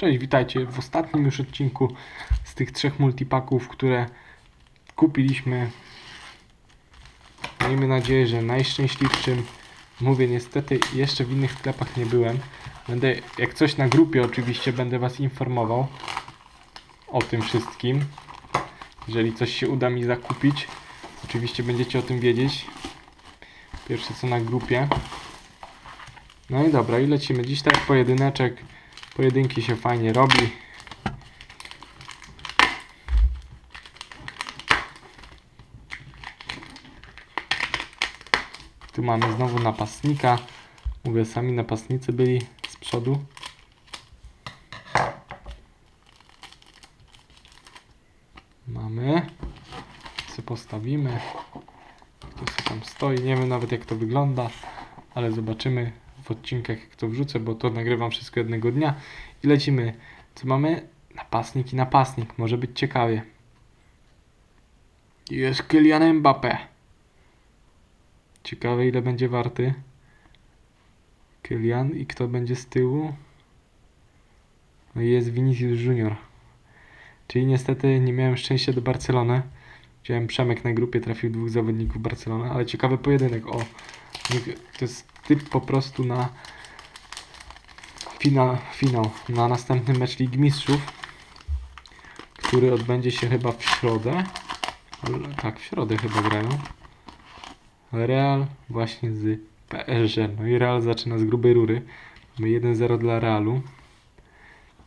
Cześć, witajcie w ostatnim już odcinku z tych trzech multipaków, które kupiliśmy. Miejmy nadzieję, że najszczęśliwszym. Mówię, niestety jeszcze w innych sklepach nie byłem. Będę, jak coś na grupie oczywiście, będę Was informował o tym wszystkim. Jeżeli coś się uda mi zakupić, oczywiście będziecie o tym wiedzieć. Pierwsze co na grupie. No i dobra, i lecimy. Dziś tak pojedyneczek. Pojedynki się fajnie robi. Tu mamy znowu napastnika. Mówię, sami napastnicy byli z przodu. Mamy. Co postawimy? Kto sobie tam stoi? Nie wiem nawet jak to wygląda, ale zobaczymy w odcinkach jak to wrzucę, bo to nagrywam wszystko jednego dnia. I lecimy. Co mamy? Napastnik i napastnik. Może być ciekawie. Jest Kylian Mbappé. Ciekawe ile będzie warty. Kylian i kto będzie z tyłu? No i jest Vinicius Junior. Czyli niestety nie miałem szczęścia do Barcelony. Wziąłem Przemek na grupie, trafił dwóch zawodników Barcelony, ale ciekawy pojedynek. O, to jest typ po prostu na finał, finał na następny mecz Ligi Mistrzów, który odbędzie się chyba w środę. Tak, w środę chyba grają. Real właśnie z PSG. No i Real zaczyna z grubej rury. Mamy 1-0 dla Realu.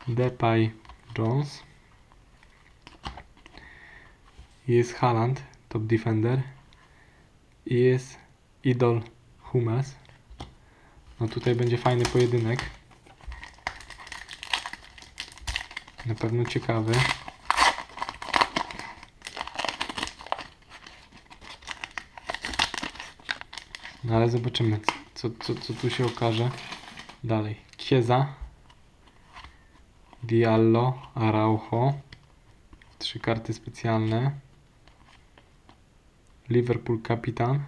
Depay, Jones. Jest Haaland, top defender. Jest Idol Hummels. No tutaj będzie fajny pojedynek. Na pewno ciekawy. No ale zobaczymy, co, co, co tu się okaże dalej. Chiesa, Diallo, Araujo. Trzy karty specjalne. Liverpool kapitan.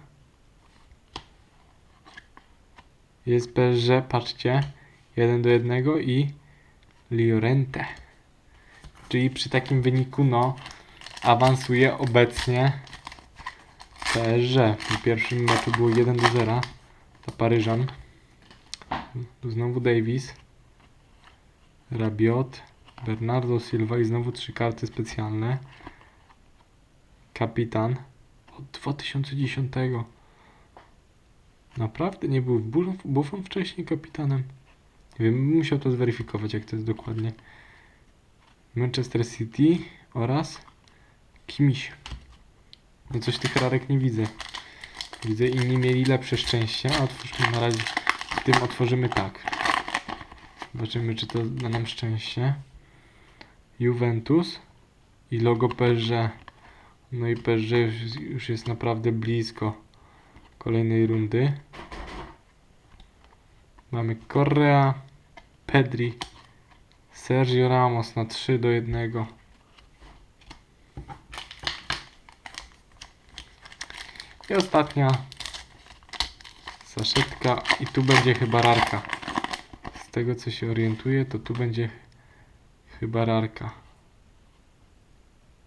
Jest PSG, patrzcie. 1 do 1 i Liorente. Czyli przy takim wyniku, no, awansuje obecnie PSG. W pierwszym meczu było 1 do 0. To Paryżan. Tu znowu Davis. Rabiot. Bernardo Silva i znowu trzy karty specjalne. Kapitan. Od 2010. Naprawdę nie był Buff- Buffon wcześniej kapitanem? Nie wiem, musiał to zweryfikować, jak to jest dokładnie. Manchester City oraz Kimiś. No coś tych rarek nie widzę. Widzę inni mieli lepsze szczęście, a otwórzmy na razie. Tym otworzymy tak. Zobaczymy, czy to da nam szczęście. Juventus i logo PSG. No i PSG już, już jest naprawdę blisko kolejnej rundy. Mamy Correa, Pedri, Sergio Ramos na 3 do 1. I ostatnia saszetka i tu będzie chyba rarka. Z tego co się orientuję, to tu będzie chyba rarka.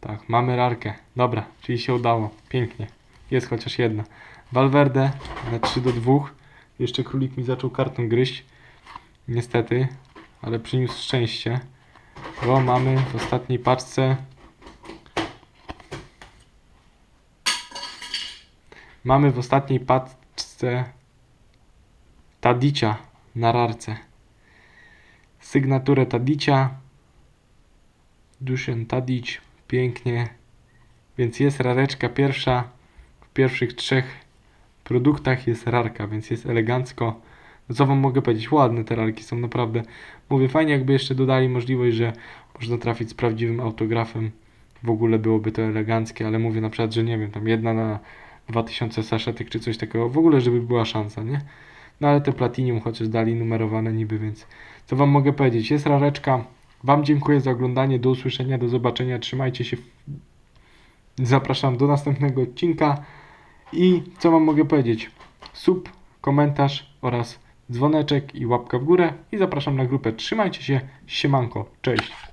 Tak, mamy rarkę. Dobra, czyli się udało. Pięknie. Jest chociaż jedna. Valverde na 3 do 2. Jeszcze królik mi zaczął kartą gryźć. Niestety, ale przyniósł szczęście. Bo mamy w ostatniej paczce Mamy w ostatniej paczce Tadicia na rarce. Sygnaturę Tadicia. Duszan Tadic. Pięknie. Więc jest rareczka pierwsza. W pierwszych trzech produktach jest rarka, więc jest elegancko. No co wam mogę powiedzieć? Ładne te rarki są naprawdę. Mówię, fajnie jakby jeszcze dodali możliwość, że można trafić z prawdziwym autografem. W ogóle byłoby to eleganckie, ale mówię na przykład, że nie wiem, tam jedna na 2000 saszetek czy coś takiego, w ogóle żeby była szansa, nie? No ale te Platinum chociaż dali numerowane niby, więc co Wam mogę powiedzieć? Jest rareczka. Wam dziękuję za oglądanie, do usłyszenia, do zobaczenia, trzymajcie się. Zapraszam do następnego odcinka i co Wam mogę powiedzieć? Sub, komentarz oraz dzwoneczek i łapka w górę i zapraszam na grupę. Trzymajcie się, siemanko, cześć.